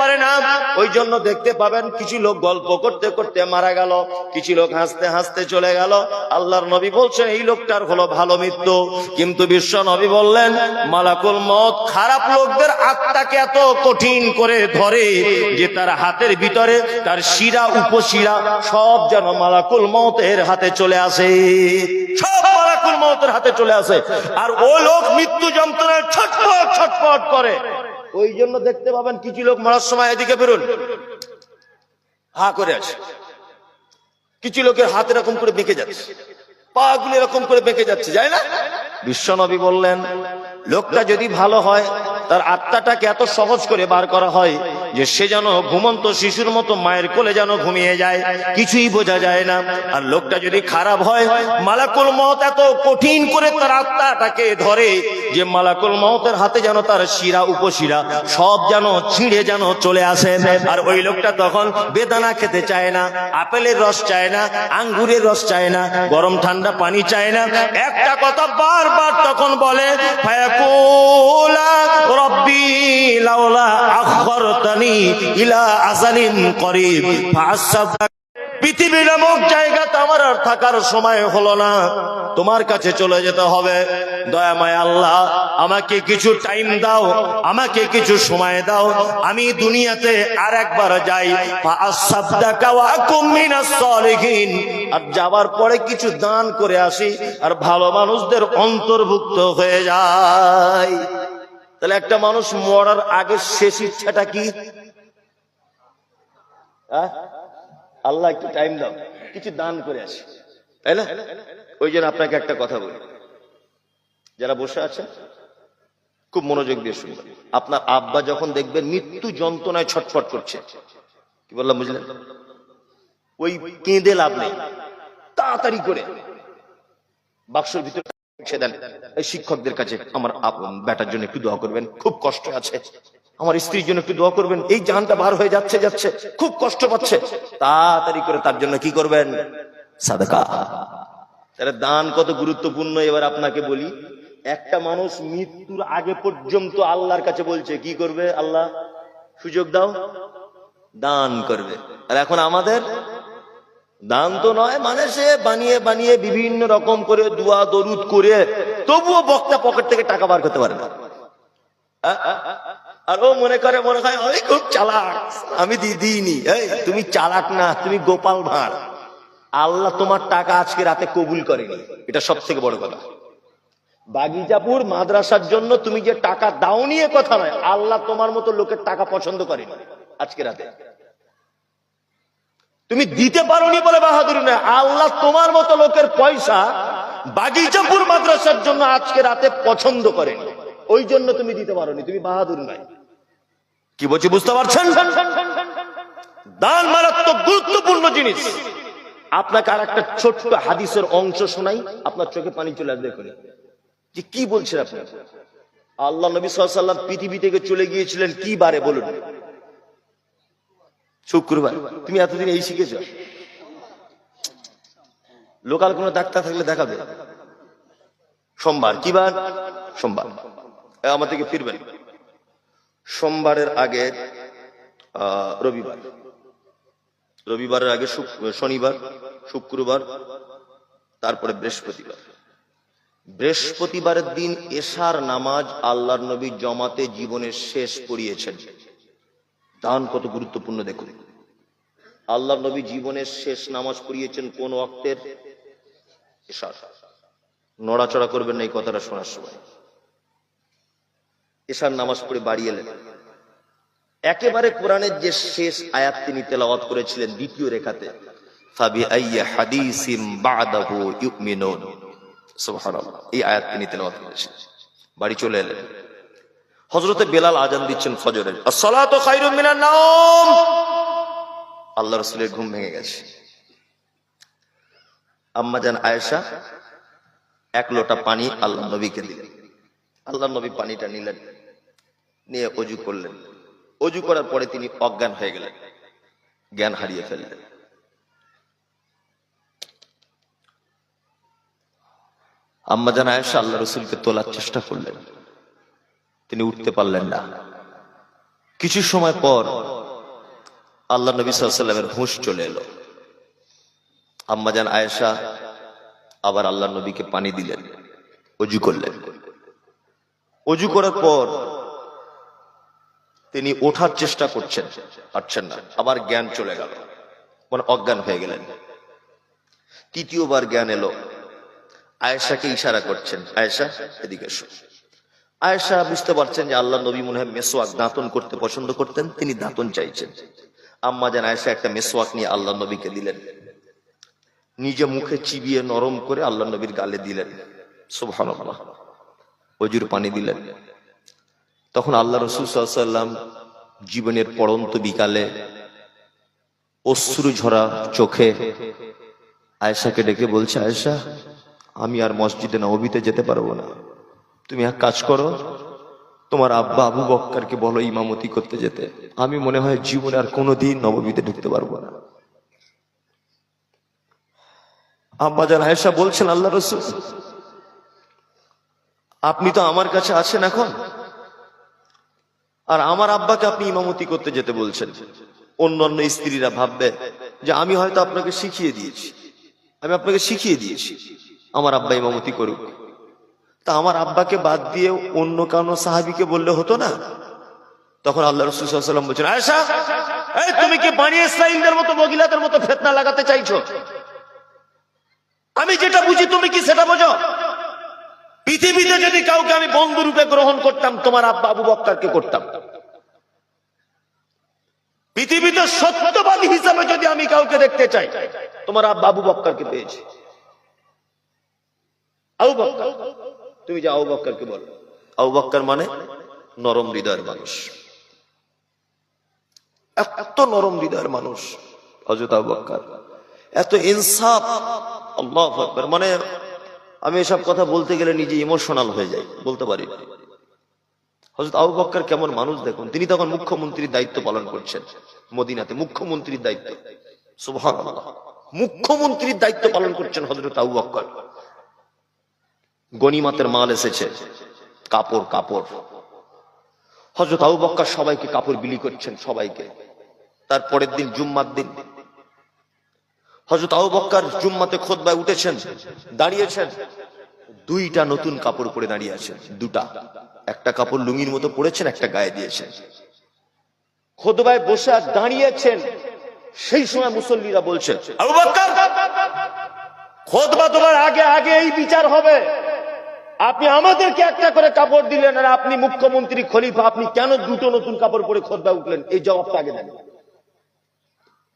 পারে না। ওই জন্য দেখতে পাবেন কিছু লোক গল্প করতে করতে মারা গেল, কিছু লোক হাসতে হাসতে চলে গেল। আল্লাহর নবী বলছেন, এই লোকটার হলো ভালো মৃত্যু। কিন্তু বিশ্ব নবী বললেন, মালাকুল মত খারাপ লোকদের আত্মাকে এত কঠিন করে ধরে যে তার হাতের ভিতরে তার শিরা, উপশিরা সব যেন মালাকুল মতের হাতে চলে আসে। সব মালাকুল মতের হাতে চলে আসে। আর ও লোক মৃত্যু যন্ত্রণায় ছটফট ছটফট করে। ওই জন্য দেখতে পাবেন কিছু লোক মরার সময় এদিকে বেরোন। হা করে আছে। কিছু লোকের হাত এরকম করে বেঁকে যাচ্ছে। পা গুলো এরকম করে বেঁকে যাচ্ছে যায় না? বিশ্বনবী বললেন, লোকটা যদি ভালো হয় তার আত্মাটাকে এত সহজ করে বার করা হয় যে সে যেন ঘুমন্ত শিশুর মতো মায়ের কোলে যেন ঘুমিয়ে যায়, কিছুই বোঝা যায় না। আর লোকটা যদি খারাপ হয়, মালাকুল মত এত কঠিন করে তার আত্মাটাকে ধরে যে মালাকুল মতের হাতে যেন তার শিরা, উপশিরা সব যেন ছিঁড়ে যেন চলে আসে। আর ওই লোকটা তখন বেদানা খেতে চায় না, আপেলের রস চায় না, আঙ্গুরের রস চায় না, গরম ঠান্ডা পানি চায় না। একটা কথা বারবার তখন বলে লাউলা আখরতানি ইলা করিব। নামক জায়গাতে আমার আর থাকার সময় হলো না। তোমার কাছে চলে যেতে হবে। দয়াময় আল্লাহ, আমাকে কিছু টাইম দাও, আমাকে কিছু সময় দাও। আমি দুনিয়াতে আর একবার যাই। আর যাবার পরে কিছু দান করে আসি। আর ভালো মানুষদের অন্তর্ভুক্ত হয়ে যায় তাহলে একটা মানুষ মরার আগে শেষ ইচ্ছাটা কি? হ্যাঁ? আল্লাহ একটু টাইম দাও। কিছু দান করে আসি। তাই না? ওই জন্য আপনাকে একটা কথা বলি। যারা বসে আছেন, খুব মনোযোগ দিয়ে শুনবেন। আপনার আব্বা যখন দেখবেন মৃত্যু যন্ত্রণায় ছটফট করছে। কি বললাম, বুঝলেন? ওই কেঁদে লাভ নেই। তাড়াতাড়ি করে। বাক্সর ভিতরে শিক্ষকদের কাছে আমার বেটার জন্য একটু দোয়া করবেন। খুব কষ্ট আছে। আমার স্ত্রীর জন্য একটু দোয়া করবেন। এই জানটা বার হয়ে যাচ্ছে যাচ্ছে। খুব কষ্ট পাচ্ছে। তাড়াতাড়ি করে তার জন্য কি করবেন? তাহলে দান কত গুরুত্বপূর্ণ, এবার আপনাকে বলি। একটা মানুষ মৃত্যুর আগে পর্যন্ত আল্লাহর কাছে বলছে, কি করবে আল্লাহ? সুযোগ দাও। দান করবে। আর এখন আমাদের দান তো নয় মানে সে বানিয়ে বানিয়ে বিভিন্ন রকম করে দুয়া, দরুদ করে তবুও বক্তা পকেট থেকে টাকা বার করতে পারে না। আর ও মনে করে, মনে হয় আমি খুব চালাক, আমি দি, দিইনি, এই, তুমি চালাক না, তুমি গোপাল ভাঁড়। আল্লাহ তোমার টাকা আজকে রাতে কবুল করেনি। এটা সব থেকে বড় কথা। বাগিজাপুর মাদ্রাসার জন্য তুমি যে টাকা দাও নিয়ে কথা নয়, আল্লাহ তোমার মতো লোকের টাকা পছন্দ করেনি আজকে রাতে। তুমি দিতে পারোনি বলে বাহাদুরি নয়। আল্লাহ তোমার মতো লোকের পয়সা বাগিচাপুর মাদ্রাসার জন্য আজকে রাতে পছন্দ করেনি ওই জন্য তুমি দিতে পারোনি, তুমি বাহাদুর নয়। কি বলছি, বুঝতে পারছেন? দান মারাত্মক গুরুত্বপূর্ণ জিনিস। আপনাকে আর একটা ছোট্ট হাদিসের অংশ শোনাই, আপনার চোখে পানি চলে আসবে দেখুন যে কি বলছেন আপনি? আল্লাহ নবী সাল্লাম পৃথিবী থেকে চলে গিয়েছিলেন, কি বারে বলুন? শুক্রবার। তুমি এতদিন এই শিখেছ? লোকাল কোনো ডাক্তার থাকলে দেখাবে। সোমবার। কি বার? সোমবার। আমার থেকে ফিরবেন। সোমবারের আগে রবিবার। রবিবারের আগে শনিবার, শুক্রবার, তারপরে বৃহস্পতিবার। বৃহস্পতিবারের দিন এশার নামাজ আল্লাহর নবী জমাতে জীবনের শেষ পড়িয়েছেন। দান কত গুরুত্বপূর্ণ দেখুন আল্লাহ নবী জীবনের শেষ নামাজ পড়িয়েছেন কোন অক্তের নড়াচড়া করবেন না এই কথাটা শোনার সময়। এশার নামাজ পড়ে বাড়ি এলেন। একেবারে কোরআনের যে শেষ আয়াত তিনি তেলাওয়াত করেছিলেন দ্বিতীয় রেখাতে। এই আয়াত তিনি তেলাওয়াত করেছেন বাড়ি চলে এলেন। হজরতে বেলাল আজান দিচ্ছেন ফজরের। মিনান আল্লাহ রাসূলের ঘুম ভেঙে গেছে। আম্মা জান আয়েশা, এক লোটা পানি আল্লাহ নবীকে দিলেন। আল্লাহ নবী পানিটা নিলেন, নিয়ে অজু করলেন। অজু করার পরে তিনি অজ্ঞান হয়ে গেলেন, জ্ঞান হারিয়ে ফেললেন। আম্মা জান আয়েশা আল্লাহ রসুলকে তোলার চেষ্টা করলেন। তিনি উঠতে পারলেন না। কিছু সময় পর আল্লাহ নবী সাল্লামের হুঁশ চলে এলো। আম্মাজান আয়েশা আবার আল্লাহ নবীকে পানি দিলেন, অজু করলেন। অজু করার পর তিনি ওঠার চেষ্টা করছেন, পারছেন না। আবার জ্ঞান চলে গেল মানে অজ্ঞান হয়ে গেলেন। তৃতীয়বার জ্ঞান এলো। আয়েশাকে ইশারা করছেন, আয়েশা, এদিকে এসো। আয়েশা বুঝতে পারছেন যে আল্লাহ নবী মনে হয় মেসোয়াক দাঁতন করতে পছন্দ করতেন, তিনি দাঁতন চাইছেন। আম্মা যেন আয়েশা একটা মেসোয়াক নিয়ে আল্লাহ নবীকে দিলেন। নিজে মুখে চিবিয়ে নরম করে আল্লাহ নবীর গালে দিলেন। সুবহানাল্লাহ। অজুর পানি দিলেন। তখন আল্লাহ রসুল সাল্লাম জীবনের পড়ন্ত বিকালে অশ্রু ঝরা চোখে আয়েশাকে ডেকে বলছে, আয়েশা, আমি আর মসজিদে নবীতে যেতে পারব না। তুমি এক কাজ করো, তোমার আব্বা আবু বক্কারকে বলো ইমামতি করতে যেতে। আমি মনে হয় জীবনে আর কোনোদিন নববীতে ঢুকতে পারব না। আব্বা জান আয়েশা বলছেন আল্লাহ রসুল, আপনি তো আমার কাছে আছেন এখন। আর আমার আব্বাকে আপনি ইমামতি করতে যেতে বলছেন। অন্য অন্য স্ত্রীরা ভাববে যে আমি হয়তো আপনাকে শিখিয়ে দিয়েছি। আমি আপনাকে শিখিয়ে দিয়েছি। আমার আব্বা ইমামতি করুক। তা আমার আব্বাকে বাদ দিয়ে অন্য কানো সাহাবিকে বললে হতো না? তখন আল্লাহ রসুলাম বলছেন আয়সা এই তুমি কি বানিয়ে ইসরাইলদের মতো মহিলাদের মতো ফেতনা লাগাতে চাইছো? আমি যেটা বুঝি তুমি কি সেটা বোঝো? পৃথিবীতে যদি কাউকে আমি বন্ধু রূপে গ্রহণ করতাম, তোমার আব্বা আবু বক্কারকে করতাম। পৃথিবীতে সত্যবাদী হিসাবে যদি আমি কাউকে দেখতে চাই, তোমার আব্বা আবু বক্কারকে পেয়েছি। আবু বক্কর তুমি যে আবু বক্করকে বলো। আবু বক্কর মানে নরম হৃদয়ের মানুষ। এত নরম হৃদয়ের মানুষ হজরত আবু বক্কর। এত ইনসাফ, আল্লাহ আকবার। মানে আমি এসব কথা বলতে গেলে নিজে ইমোশনাল হয়ে যাই, বলতে পারি। হজরত আবু বক্কর কেমন মানুষ দেখুন, তিনি তখন মুখ্যমন্ত্রীর দায়িত্ব পালন করছেন মদিনাতে, মুখ্যমন্ত্রীর দায়িত্ব। সুবহানাল্লাহ। মুখ্যমন্ত্রীর দায়িত্ব পালন করছেন হজরত আবু বক্কর। গনিমাতের মাল এসেছে। কাপড় কাপড়। হজরত আবু বক্কর সবাইকে কাপড় বিলি করছেন সবাইকে। তারপরের দিন জুম্মার দিন। হজরত আবু বক্কর জুম্মাতে খোদবায় উঠেছেন, দাঁড়িয়েছেন। দুইটা নতুন কাপড় পরে দাঁড়িয়ে আছেন, দুটা। একটা কাপড় লুঙ্গির মতো পরেছেন, একটা গায়ে দিয়েছেন। খোদবায় বসে আর দাঁড়িয়েছেন। সেই সময় মুসল্লিরা বলছেন আবু বক্কর খোদবা তোমার আগে আগে এই বিচার হবে। আপনি আমাদেরকে একটা করে কাপড় দিলেন আর আপনি মুখ্যমন্ত্রী খলিফা, আপনি কেন দুটো নতুন কাপড় পরে খোদবা উঠলেন? এই জবাবটা আগে দেন।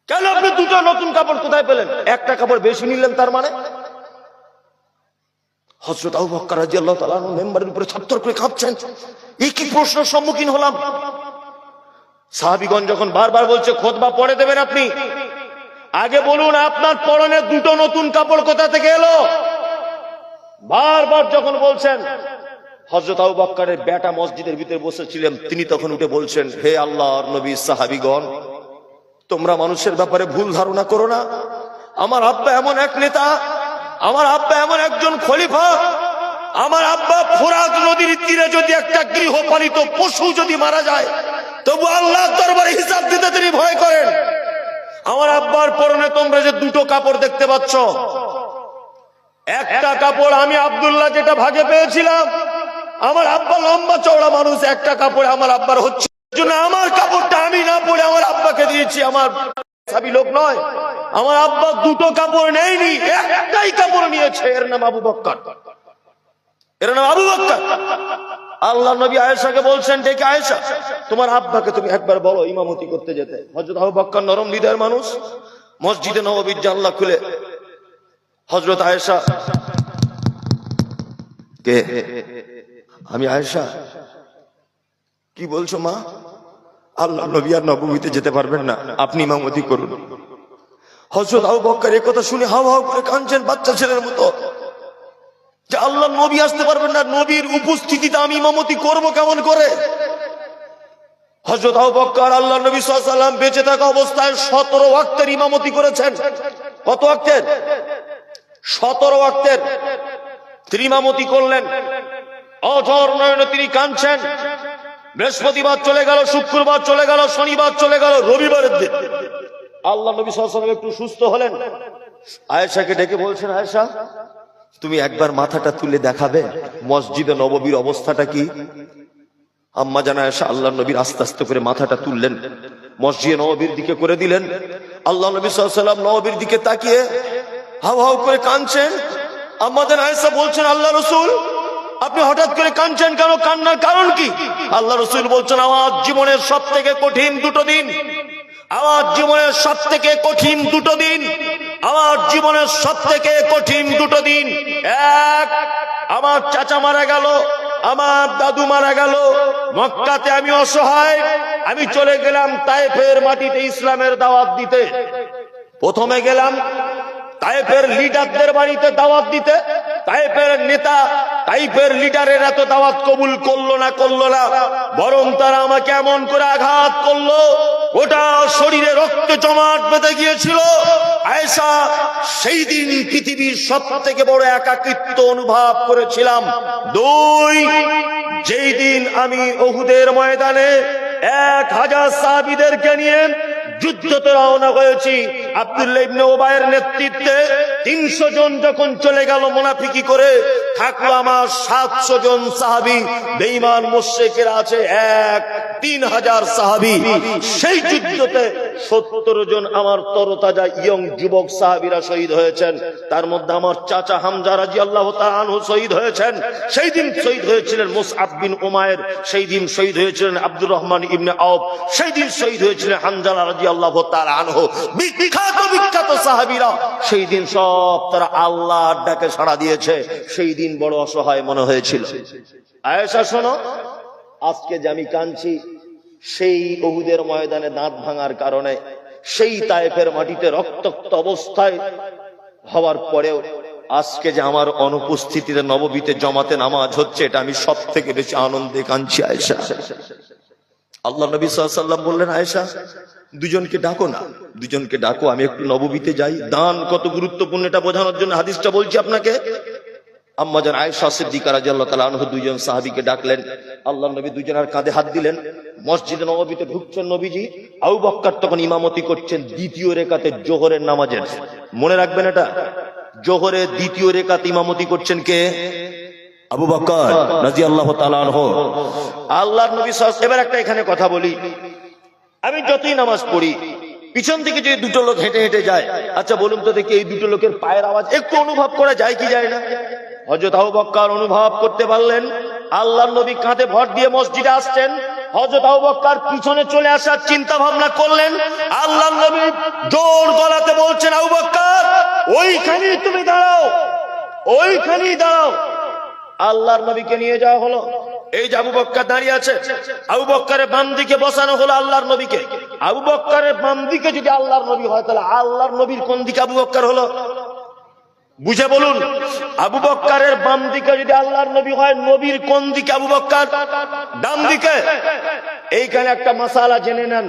কেন আপনি দুটো নতুন কাপড় কোথায় পেলেন? একটা কাপড় বেশি নিলেন তার মানে? মেম্বারের উপরে করে এই সম্মুখীন হলাম? যখন বারবার বলছে দেবেন আপনি। আগে বলুন, আপনার পরনে দুটো নতুন কাপড় কোথা থেকে এলো? বারবার যখন বলছেন হজরত আবু বক্করের বেটা মসজিদের ভিতরে বসেছিলেন, তিনি তখন উঠে বলছেন, হে আল্লাহর নবী সাহাবিগণ, তোমরা মানুষের ব্যাপারে ভুল ধারণা করো না। আমার আব্বা এমন এক নেতা, আমার আব্বা এমন একজন খলিফা, আমার আব্বা ফোরাত নদীর তীরে যদি একটা গৃহপালিত পশু যদি মারা যায়, তবু আল্লাহ দরবারে হিসাব দিতে তিনি ভয় করেন। আমার আব্বার পরনে তোমরা যে দুটো কাপড় দেখতে পাচ্ছ একটা কাপড় আমি আবদুল্লাহ যেটা ভাগে পেয়েছিলাম। আমার আব্বা লম্বা চওড়া মানুষ, একটা কাপড় আমার আব্বার হচ্ছে। আমার কাপড়টা আমি না পরে আমার আব্বাকে দিয়েছি। আমার লোক নয়, আমার আব্বা দুটো কাপড় নেয়নি, একটাই কাপড় নিয়েছে। এর নাম আবু বক্কর। এর নাম আবু বক্কর। আল্লাহ নবী আয়েশাকে বলছেন, ডেকে আয়েশা, তোমার আব্বাকে তুমি একবার বলো ইমামতি করতে যেতে। হযরত আবু বক্কর নরম হৃদয়ের মানুষ। মসজিদে নববীর জানলা খুলে হযরত আয়েশা। কে? আমি আয়েশা। কি বলছো মা? আল্লাহ নবী আর নবমীতে যেতে পারবেন না। আপনি ইমামতি করুন। হজরত আবু বক্কর এ কথা শুনে হাও হাও করে কাঁদছেন বাচ্চা ছেলের মতো। যে আল্লাহ নবী আসতে পারবেন না, নবীর উপস্থিতিতে আমি ইমামতি করব কেমন করে? হজরত আবু বক্কর আল্লাহ নবী সাল্লাম বেঁচে থাকা অবস্থায় সতেরো ওয়াক্তের ইমামতি করেছেন। কত ওয়াক্তের? সতেরো তিনি ইমামতি করলেন। অঝর নয়নে তিনি কাঁদছেন। বৃহস্পতিবার চলে গেল, শুক্রবার চলে গেল, শনিবার চলে গেল, রবিবারের দিন। আল্লাহ নবী সাল্লাম একটু সুস্থ হলেন। আয়েশাকে ডেকে বলছেন, আয়েশা, তুমি একবার মাথাটা তুলে দেখাবে মসজিদে নববীর অবস্থাটা কি? আম্মা জানা আয়েশা আল্লাহ নবীর আস্তে আস্তে করে মাথাটা তুললেন। মসজিদে নববীর দিকে করে দিলেন। আল্লাহ নবী সাল্লাম নববীর দিকে তাকিয়ে হাউ হাউ করে কাঁদছেন। আমাদের আয়েশা বলছেন, আল্লাহ রসুল, আপনি হঠাৎ করে কাঁদছেন কেন? কান্নার কারণ কি? আল্লাহ রসুল বলছেন, আমার জীবনের সব থেকে কঠিন দুটো দিন। আমার জীবনের সব থেকে কঠিন দুটো দিন। আমার জীবনের সব থেকে কঠিন দুটো দিন। এক, আমার চাচা মারা গেল, আমার দাদু মারা গেল। মক্কাতে আমি অসহায়, আমি চলে গেলাম তাইফের মাটিতে ইসলামের দাওয়াত দিতে। প্রথমে গেলাম তাইফের লিডারদের বাড়িতে দাওয়াত দিতে তাইফের নেতা তাইফের লিডারের এত দাওয়াত কবুল করল না করল না, বরং তারা আমাকে এমন করে আঘাত করল ওটা শরীরে রক্ত জমাট বেঁধে গিয়েছিল। আয়েশা, সেই দিন পৃথিবীর সব থেকে বড় একাকিত্ব অনুভব করেছিলাম। দুই, যেই দিন আমি ওহুদের ময়দানে এক হাজার সাহাবিদেরকে নিয়ে যুদ্ধতে রওনা হয়েছি। আব্দুল্লাহ ইবনে ওবায়ের নেতৃত্বে তিনশো জন যখন চলে গেল মোনাফিকি করে, থাকল আমার সাতশো জন সাহাবি। বেইমান মোশেকের আছে এক তিন হাজার সাহাবি, সেই যুদ্ধতে সত্তর জন আমার তরতাজা ইয়ং যুবক সাহাবিরা শহীদ হয়েছেন। তার মধ্যে আমার চাচা হামজা রাজি আল্লাহ শহীদ হয়েছেন। সেই দিন শহীদ হয়েছিলেন মুসআব বিন উমায়ের, সেই দিন শহীদ হয়েছিলেন আব্দুর রহমান ইবনে আউফ সেই দিন শহীদ হয়েছিলেন হানজালা রাজি আল্লাহ আনহু। বিখ্যাত বিখ্যাত সাহাবিরা, সেই দিন সব তারা আল্লাহর ডাকে সাড়া দিয়েছে। সেই দিন বড় অসহায় মনে হয়েছিল। আয়েশা, শোনো, আজকে যে আমি কাঁদছি সেই অহুদের ময়দানে দাঁত ভাঙার কারণে, সেই তায়েফের মাটিতে রক্তাক্ত অবস্থায় হওয়ার পরেও আজকে যে আমার অনুপস্থিতিতে নববীতে জমাতে নামাজ হচ্ছে, এটা আমি সব থেকে বেশি আনন্দে কাঁদছি, আয়েশা। আল্লাহ নবী সাল্লাম বললেন, আয়েশা, দুজনকে ডাকো না, দুজনকে ডাকো, আমি একটু নববীতে যাই। দান কত গুরুত্বপূর্ণ এটা বোঝানোর জন্য হাদিসটা বলছি আপনাকে। আম্মাজান আয়েশা সিদ্দিকা রাদিয়াল্লাহু তাআলা আনহু দুইজন সাহাবীকে ডাকলেন। আল্লাহ নবী দুজনের কাঁধে হাত দিলেন। মসজিদে নববীতে ঢুকছেন নবীজি। আবু বক্কর তখন ইমামতি করছেন দ্বিতীয় রেখাতে জোহরের নামাজের। মনে রাখবেন এটা? জোহরে দ্বিতীয় রেখাত ইমামতি করছেন কে? আবু বক্কর রাদিয়াল্লাহু তাআলা আনহু। আল্লাহর নবী সাল্লাল্লাহু এবার একটা এখানে কথা বলি। আমি যতই নামাজ পড়ি, পিছন থেকে যদি দুটো লোক হেঁটে হেঁটে যায় আচ্ছা বলুন তো দেখি এই দুটো লোকের পায়ের আওয়াজ একটু অনুভব করা যায় কি যায় না? হজরত আবু অনুভব করতে পারলেন, আল্লাহর নবী কাঁধে ভর দিয়ে মসজিদে আসছেন। হজরত আবু পিছনে চলে আসার চিন্তা ভাবনা করলেন, আল্লাহর নবী জোর গলাতে বলছেন, আবু বক্কর, ওইখানেই তুমি দাঁড়াও, ওইখানেই দাঁড়াও। আল্লাহর নবীকে নিয়ে যাওয়া হলো। এই যে আবু বক্কর দাঁড়িয়ে আছে, আবু বক্করের বাম দিকে বসানো হলো আল্লাহর নবীকে। আবু বক্করের বাম দিকে যদি আল্লাহর নবী হয়, তাহলে আল্লাহর নবীর কোন দিকে আবু বক্কর হলো? বুঝে বলুন, আবু বক্কারের বাম দিকে যদি আল্লাহর নবী হয়, নবীর কোন দিকে আবু বক্কার? ডান দিকে। এইখানে একটা মাসালা জেনে নেন।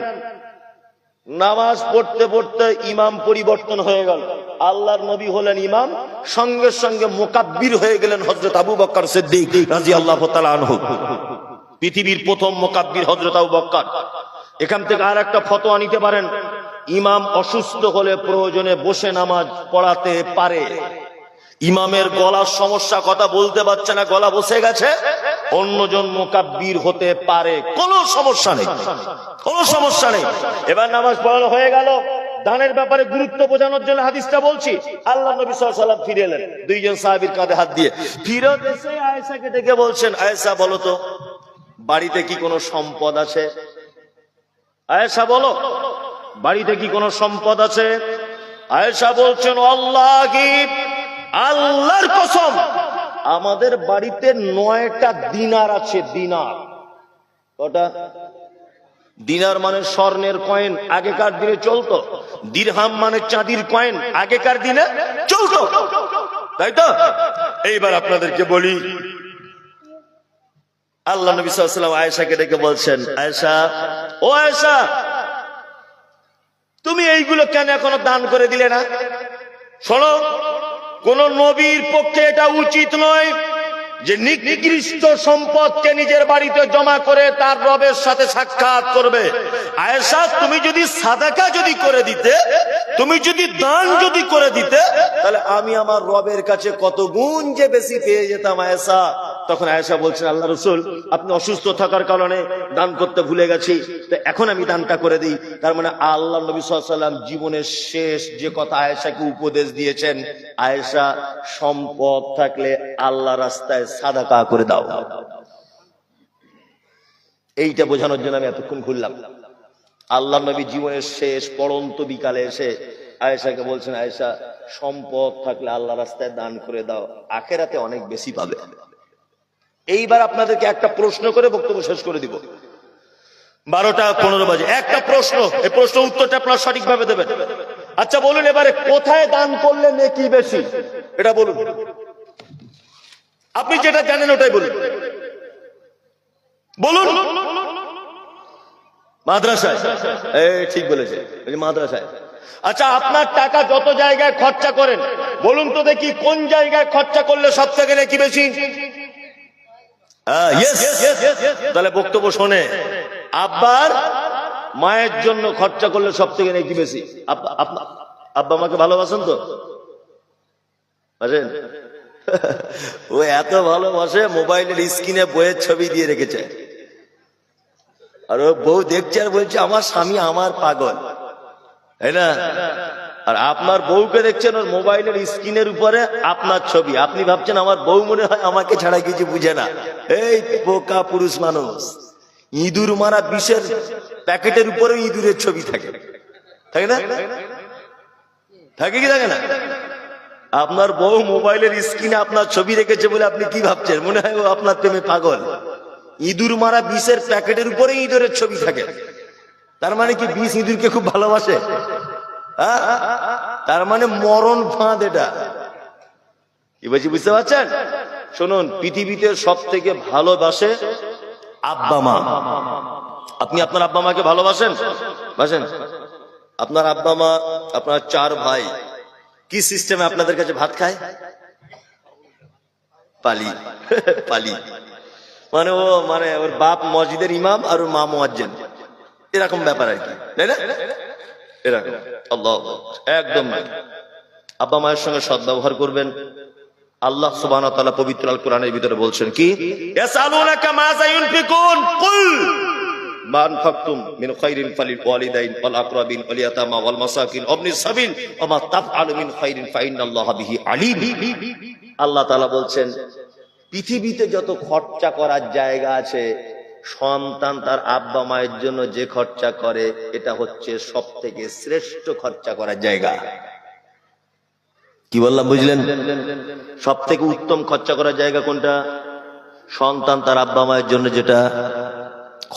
নামাজ পড়তে পড়তে ইমাম পরিবর্তন হয়ে গেল। আল্লাহর নবী হলেন ইমাম, সঙ্গে সঙ্গে মোকাব্বির হয়ে গেলেন হজরত আবু বক্কর সিদ্দিক রাজি আল্লাহ পৃথিবীর প্রথম মোকাব্বির হজরত আবু বক্কর। এখান থেকে আর একটা ফতোয়া নিতে পারেন। ইমাম অসুস্থ হলে প্রয়োজনে বসে নামাজ পড়াতে পারে। ইমামের গলার সমস্যা কথা বলতে পারছে না, গলা বসে গেছে। অন্যজন মোকাব্বির হতে পারে। কোনো সমস্যা নেই। কোনো সমস্যা নেই। এবার নামাজ পড়ানো হয়ে গেল। দানের ব্যাপারে গুরুত্ব বোঝানোর জন্য হাদিসটা বলছি। আল্লাহ নবী সাল্লাম ফিরে এলেন। দুইজন সাহাবীর কাঁধে হাত দিয়ে। ফিরত এসে আয়েশাকে ডেকে বলছেন, আয়েশা, বলো তো, বাড়িতে কি কোনো সম্পদ আছে? আয়েশা, বলো বাড়িতে কি কোনো সম্পদ আছে? আয়েশা বলছেন, আল্লাহ আল্লাহর কসম, আমাদের বাড়িতে নয়টা দিনার আছে, দিনার। কটা? দিনার মানে স্বর্ণের কয়েন, আগেকার দিনে চলতো। দিরহাম মানে চাঁদির কয়েন, আগেকার দিনে চলতো। তাই তো? এইবার আপনাদেরকে বলি, আল্লাহ নবী সাল্লাম আয়েশাকে ডেকে বলছেন, আয়েশা, ও আয়েশা তুমি এইগুলো কেন এখনও দান করে দিলে না? শোনো, কোন নবীর পক্ষে এটা উচিত নয় যে নিকৃষ্ট সম্পদকে নিজের বাড়িতে জমা করে তার রবের সাথে সাক্ষাৎ করবে। আয়েশা, তুমি যদি সাদাকা যদি করে দিতে, তুমি যদি দান যদি করে দিতে, তাহলে আমি আমার রবের কাছে কত গুণ যে বেশি পেয়ে যেতাম আয়েশা। তখন আয়েশা বলছেন, আল্লাহ রসুল, আপনি অসুস্থ থাকার কারণে দান করতে ভুলে গেছি, তো এখন আমি দানটা করে দিই। তার মানে আল্লাহ নবী সাল্লাম জীবনের শেষ যে কথা আয়েশাকে উপদেশ দিয়েছেন, আয়েশা, সম্পদ থাকলে আল্লাহ রাস্তায় সাদাকা করে দাও। এইটা বোঝানোর জন্য আমি এতক্ষণ ঘুরলাম। আল্লাহ নবী জীবনের শেষ পড়ন্ত বিকালে এসে আয়েশাকে বলছেন, আয়েশা, সম্পদ থাকলে আল্লাহ রাস্তায় দান করে দাও, আখেরাতে অনেক বেশি পাবে। এইবার আপনাদেরকে একটা প্রশ্ন করে বক্তব্য শেষ করে দিব। বারোটা পনেরো বাজে। একটা প্রশ্ন, এই প্রশ্ন উত্তরটা আপনারা সঠিকভাবে দেবেন। আচ্ছা বলুন এবারে কোথায় দান করলে নেকি বেশি? এটা বলুন। আপনি যেটা জানেন ওটাই বলুন। বলুন। মাদ্রাসায়। ঠিক বলেছে মাদ্রাসায়। আচ্ছা আপনার টাকা যত জায়গায় খরচা করেন, বলুন তো দেখি কোন জায়গায় খরচা করলে সব থেকে নাকি বেশি? তাহলে বক্তব্য শোনে। আব্বার মায়ের জন্য খরচা করলে সব থেকে নাকি বেশি? আব্বা- আব্বা আমাকে ভালোবাসেন তো? বাসেন ও এত ভালোবাসে মোবাইলের স্ক্রিনে বইয়ের ছবি দিয়ে রেখেছে। আর ও বউ দেখছে আর বলছে, আমার স্বামী আমার পাগল। তাই না? আর আপনার বউকে দেখছেন ওর মোবাইলের স্ক্রিনের উপরে আপনার ছবি। আপনি ভাবছেন আমার বউ মনে হয় আমাকে ছাড়া কিছু বুঝে না। এই বোকা পুরুষ মানুষ। ইঁদুর মারা বিষের প্যাকেটের উপরে ইঁদুরের ছবি থাকে। থাকে না? থাকে কি থাকে না? আপনার বউ মোবাইলের স্ক্রিনে আপনার ছবি রেখেছে বলে আপনি কি ভাবছেন? মনে হয় ও আপনার প্রেমে পাগল। ইঁদুর মারা বিষের প্যাকেটের উপরে ইঁদুরের ছবি থাকে। তার মানে কি বিষ ইঁদুরকে খুব ভালোবাসে? হ্যাঁ? তার মানে মরণ ফাঁদ এটা। কি বলছি, বুঝতে পারছেন? শুনুন, পৃথিবীতে সব থেকে ভালোবাসে আব্বা মা। আপনি আপনার আব্বা মাকে ভালোবাসেন? বাসেন? আপনার আব্বা মা, আপনার চার ভাই কি সিস্টেমে আপনাদের কাছে ভাত খায়? পালি। পালি। মানে ও মানে ওর বাপ মসজিদের ইমাম আর ওর মা মোয়াজ্জেন। এরকম ব্যাপার আর কি। তাই না? এরকম। আল্লাহ একদম। আব্বা মায়ের সঙ্গে সদ্ব্যবহার করবেন। আল্লাহ তাআলা পবিত্র আল কোরআনের ভিতরে বলছেন কি? ইয়াসালুনাকা মাযা ইউনফিকুন কুল মা আনফাকতুম মিন খাইরিন ফালিল ওয়ালিদাইন ওয়াল আকরাবিন ওয়াল ইয়াতামা ওয়াল মাসাকিন ওয়াবনিস সাবিল ওয়া মা তাফআলু মিন খাইরিন ফাইন্নাল্লাহা বিহি আলিম। আল্লাহ তাআলা বলছেন, পৃথিবীতে যত খরচা করার জায়গা আছে, সন্তান তার আব্বা মায়ের জন্য যে খরচা করে, এটা হচ্ছে সব থেকে শ্রেষ্ঠ খরচা করার জায়গা। কি বললাম, বুঝলেন? সব থেকে উত্তম খরচা করার জায়গা কোনটা? সন্তান তার আব্বা মায়ের জন্য যেটা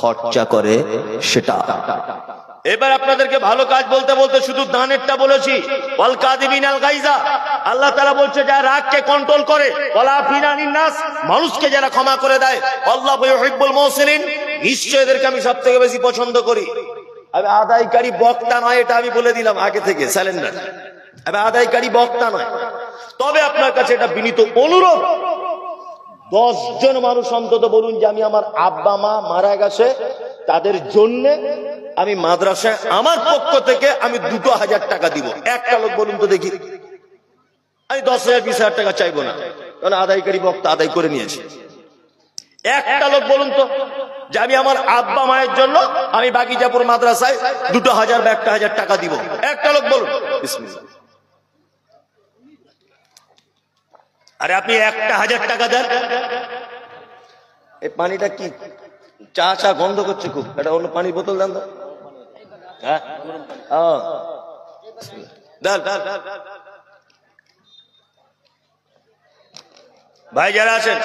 খরচা করে সেটা। এবার আপনাদেরকে ভালো কাজ বলতে বলতে শুধু দানেরটা বলেছি। আল আল্লাহ তাআলা বলছে, যারা রাগকে কন্ট্রোল করে মানুষকে যারা ক্ষমা করে দেয়, আল্লাহু ইউহিব্বুল মুহসিনিন নিশ্চয় এদেরকে আমি সবথেকে বেশি পছন্দ করি। আমি আদায়কারী বক্তা নয়, এটা আমি বলে দিলাম আগে থেকে স্যালেন্ডার আমি আদায়কারী বক্তা নয়। তবে আপনার কাছে এটা বিনীত অনুরোধ জন মানুষ অন্তত বলুন যে আমি আমার আব্বা, মা মারা গেছে, তাদের জন্য আমি মাদ্রাসায় আমার পক্ষ থেকে আমি দুটো হাজার টাকা দিব। একটা লোক বলুন তো দেখি। আমি দশ হাজার, বিশ হাজার টাকা চাইব না। কারণ আদায়কারী বক্তা আদায় করে নিয়েছে। একটা লোক বলুন তো যে আমি আমার আব্বা, মায়ের জন্য আমি বাগিজাপুর মাদ্রাসায় দুটো হাজার বা একটা হাজার টাকা দিব। একটা লোক বলুন। আরে আপনি একটা হাজার টাকা দেন। এই পানিটা কি? চা চা গন্ধ করছে খুব। এটা অন্য পানির বোতল দেন তো। হ্যাঁ। ভাই যারা আছেন